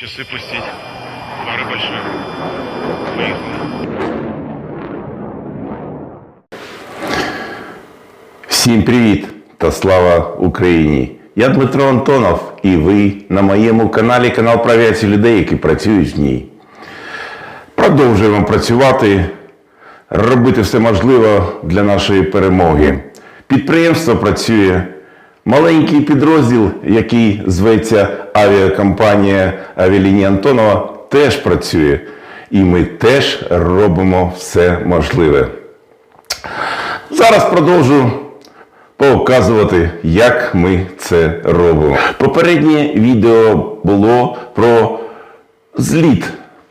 Часы пустить. Пары большие. Поехали. Всім привіт та слава Україні! Я Дмитро Антонов, і ви на моєму каналі канал про авіацію людей, які працюють в ній. Продовжуємо працювати, робити все можливе для нашої перемоги. Підприємство працює. Маленький підрозділ, який зветься авіакомпанія Авіалінії Антонова, теж працює. І ми теж робимо все можливе. Зараз продовжу показувати, як ми це робимо. Попереднє відео було про зліт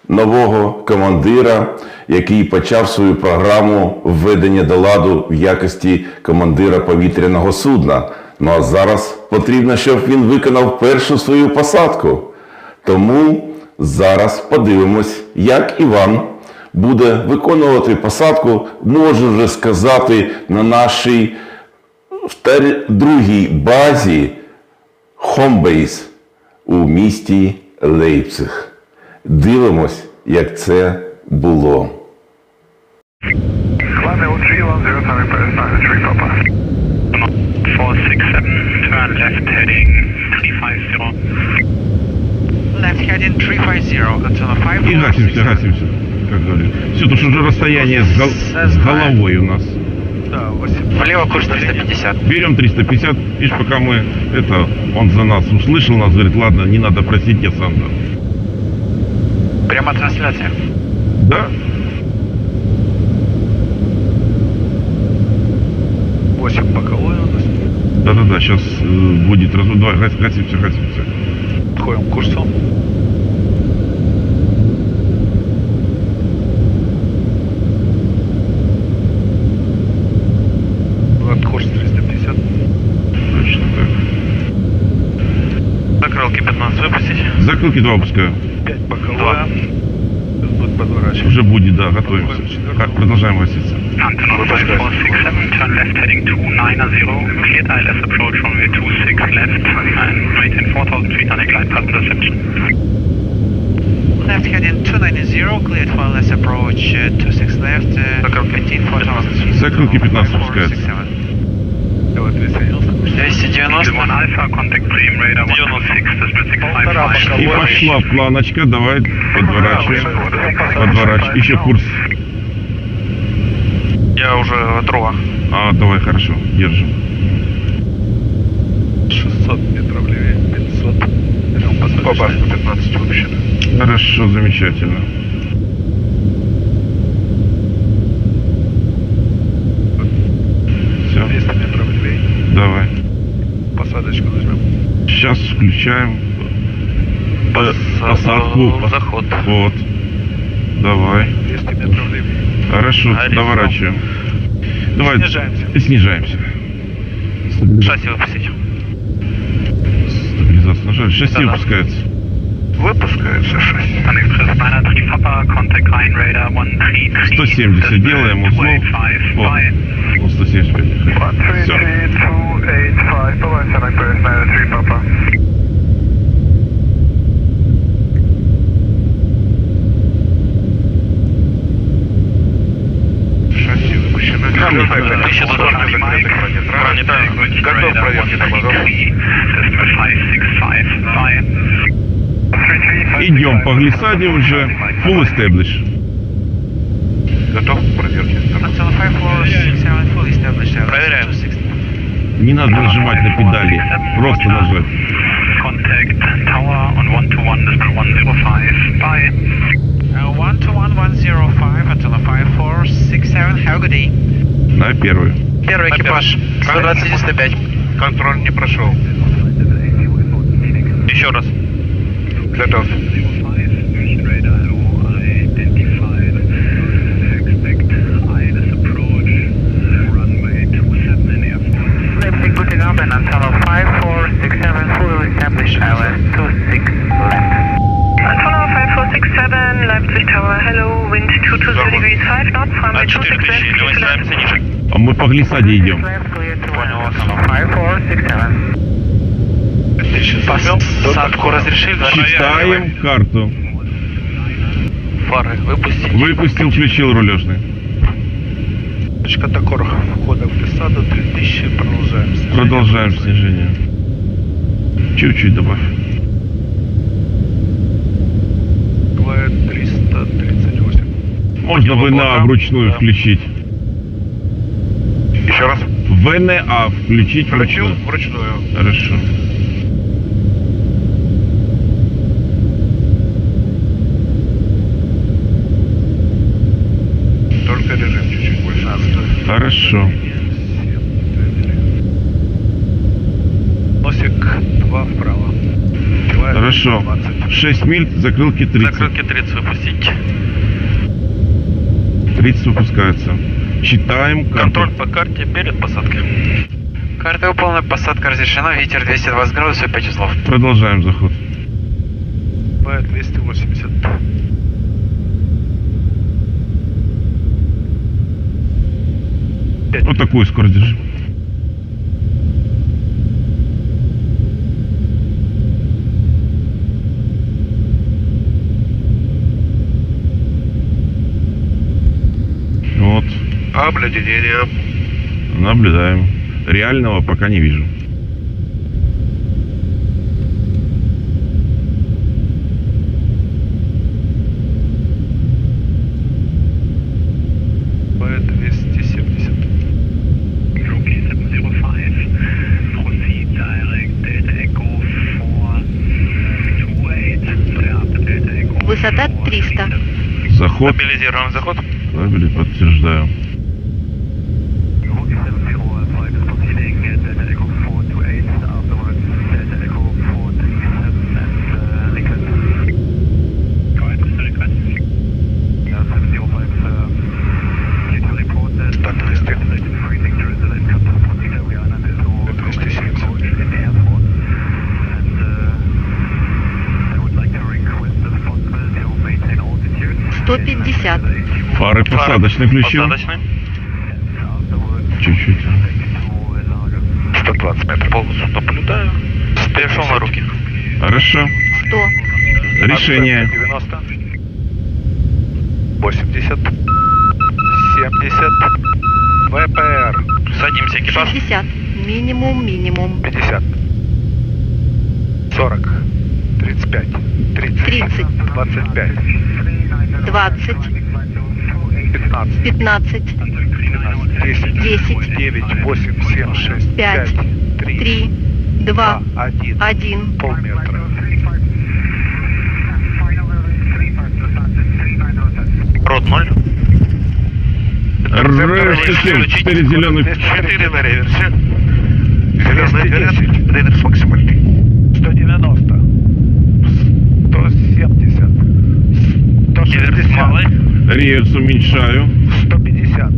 нового командира, який почав свою програму введення до ладу в якості командира повітряного судна. Ну а зараз потрібно, щоб він виконав першу свою посадку. Тому зараз подивимось, як Іван буде виконувати посадку, можу вже сказати, на нашій другій базі Homebase у місті Лейпциг. Дивимось, як це було. Climb Hill 310, Sunny Paris, 93 Papa. 467, turn left heading 350. Left heading 350, Antonov 5 И гасимся, гасимся, как говорят. Все, потому что уже расстояние с, гол- с головой у нас. Влево курс 350. Берем 350, видишь, пока мы, это, он за нас услышал нас, говорит, ладно, не надо просить, я сам дам. Прямо трансляция. Да? 8 боковой у нас. Да-да-да, сейчас будет раз, два, гас- гасимся, гасимся. Отходим курсом. Вот курс 350. Точно так. Закрылки 15 выпустить. Закрылки два выпускаю. 5 боковая. Сейчас будет подворачивать. Уже будет, да, готовимся. Так, продолжаем гаситься. Antonov 5467, turn left heading 290. Cleared ILS approach runway 26 left and maintain 4000 feet on a glide path interception. Left heading 290, cleared for less approach uh, 26 left, uh, maintain 4000 feet. Закрылки 15 выпускают. 467. Давай присоединился. 290. One Alpha, contact Dream Radar 106, district 655. И пошла планочка, давай, подворачиваем. Подворачиваем. Еще курс. Я уже готова. А, давай, хорошо, держим. 600 метров левее. 500. Идем по басу 15 выпущено. Хорошо, замечательно. Все, 200 метров левее. давай. Посадочку нажмем. Сейчас включаем по- посадку. Заход. Вот. Давай. 200 метров левее. Хорошо, Горизонт. доворачиваем. Давай. снижаемся. И снижаемся. Шасси выпустить. Стабилизация нажали. Шасси Да-да. выпускается. Выпускается шасси. Sun Express 903 Papa, contact Rhine Radar 133. 170 делаем узлов. Вот. Ну, 175. Все. Проверки тормозов. Идем по глиссаде уже. Full establish. Готов к проверке? Antonov 5467, fully established. Проверяем. 260. Не надо нажимать на педали. Просто нажать. Contact Tower on 121 decimal 105. Bye. Uh, 121 105, Antonov 5467, have a good day. На первую. Первый экипаж, 120 Контроль не прошел. Еще раз. Готов. Leipzig putting up and Antonov 5467, fully established, ILS 26 left. Antonov 5467, Leipzig Tower, hello, wind 220 degrees 5 knots, runway 26 left, clear to land. ниже. А мы по глиссаде идем. Left, clear to land, Antonov 5467. Посадку разрешили? Читаем карту. Фары выпустить. Выпустил, включил рулежный. Точка Токор. Входа в присаду 3000. Продолжаем. Продолжаем снижение. Чуть-чуть добавь. Бывает 338. Можно ВНА вручную включить. Еще раз. ВНА включить Включил вручную. вручную. Хорошо. Только режим чуть-чуть больше. Хорошо. Носик 2 вправо. Километр Хорошо. 20. 6 миль, закрылки 30. Закрылки 30 выпустить. 30 выпускается. Читаем карту. Контроль по карте перед посадкой. Карта выполнена, посадка разрешена, ветер 220 градусов, 5 узлов. Продолжаем заход. Бывает 280. Вот такую скорость держи. Вот, Обледенение. наблюдаем. Реального пока не вижу. Бывает 270. Rookie 705. Proceed direct Delta Echo 428. Delta Echo Высота 300. Заход. Стабилизируем заход. Табели подтверждаю. Фары посадочный включил. Чуть-чуть. to a larger 120 метров. Полностью наблюдаю. Перешел на руки. Хорошо. 100. Решение. 90. 80. 70. ВПР. Садимся, экипаж. 60. Минимум, минимум. 50. 40. 35. 30. 30. 25. 20. 15. 15. 10. 10. 9. 8. 7. 6. Пять. 3. 3. 2. 1. 1. Полметра. Рот 0. РС-7, 4 зеленых. 4 на реверсе. Зеленый реверс. Реверс максимальный. 190. 170. Реверс малый. 160. Реверс уменьшаю. 150.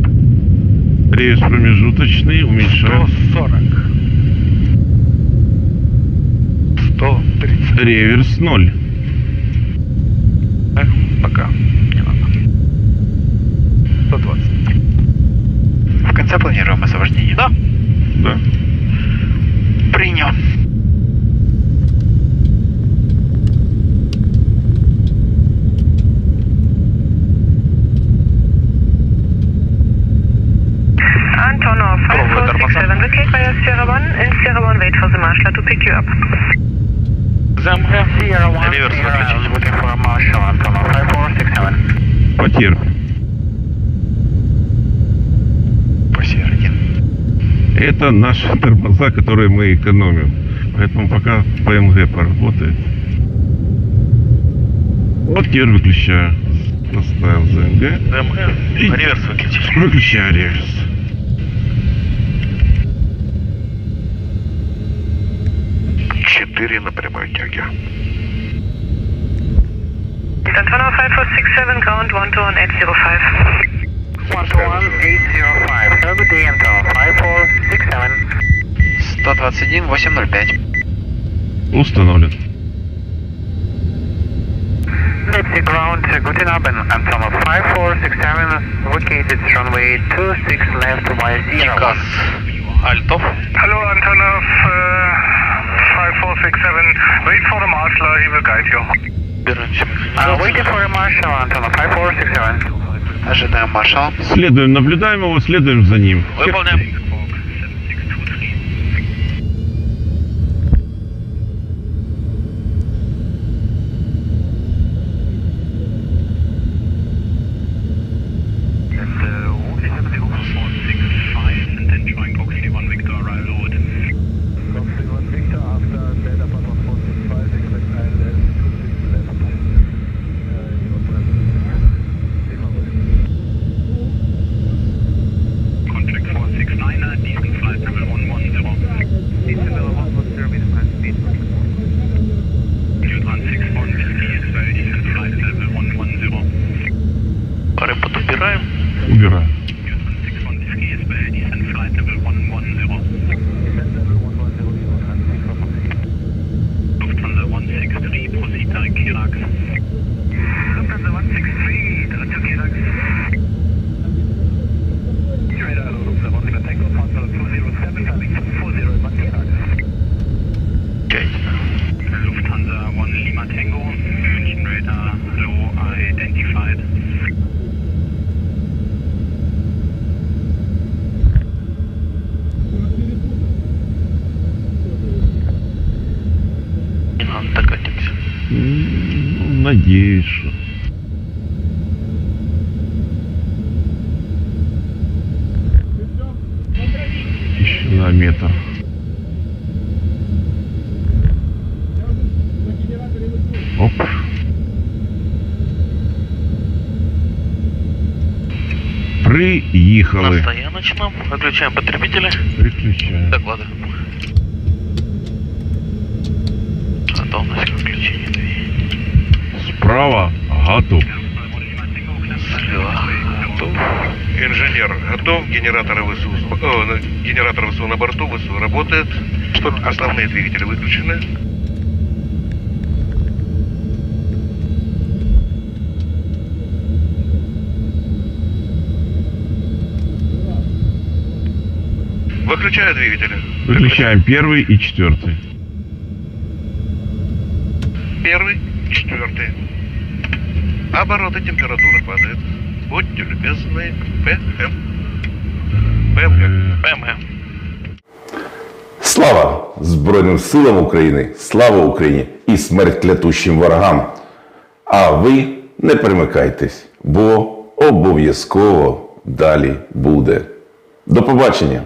Реверс промежуточный уменьшаю. 140. 130. Реверс 0. Э, Пока. Не надо. 120. В конце планируем освобождение. Да. Да. Принял. Antonov 5467, locate via Sierra 1 and Sierra 1 wait for the marshal to pick you up. Реверс выключить. looking for a marshal Antonov 5467. Потерь. Посередине. Это наши тормоза, которые мы экономим. Поэтому пока ПМГ поработает. Вот теперь выключаю. Поставил ЗМГ. ЗМГ. Реверс выключить. Выключаю реверс. Четыре на прямой тяге. Antonov 5467, ground 12805. 11805. Have a good day, Antonov 5467. 121 805. Установлен. Lipsy ground, guten Abend, Antonov 5467, located runway 26 left by zero. Никас. Альтов. Hello Antonov, uh, 5467, wait for the marshal, he will guide you. Uh, waiting for the marshal, Antonov, 5467. Ожидаем маршала. Следуем, наблюдаем его, следуем за ним. Выполняем. Надеюсь, что. Еще на метр. Оп. На Приехали. стояночном. Выключаем потребителя. Переключаем. Доклады. Готовность к включению. Справа готов. Слева. Готов. Инженер готов, генератор ВСУ, на- генератор ВСУ на борту, ВСУ работает, основные двигатели выключены. Выключаю двигатели. Выключаем первый и четвертый. Первый, четвертый. Обороты температура падает. Будьте любезны. ПМ. ПМ. ПМ. Слава Збройним силам України, слава Україні і смерть клятущим ворогам. А ви не примикайтесь, бо обов'язково далі буде. До побачення!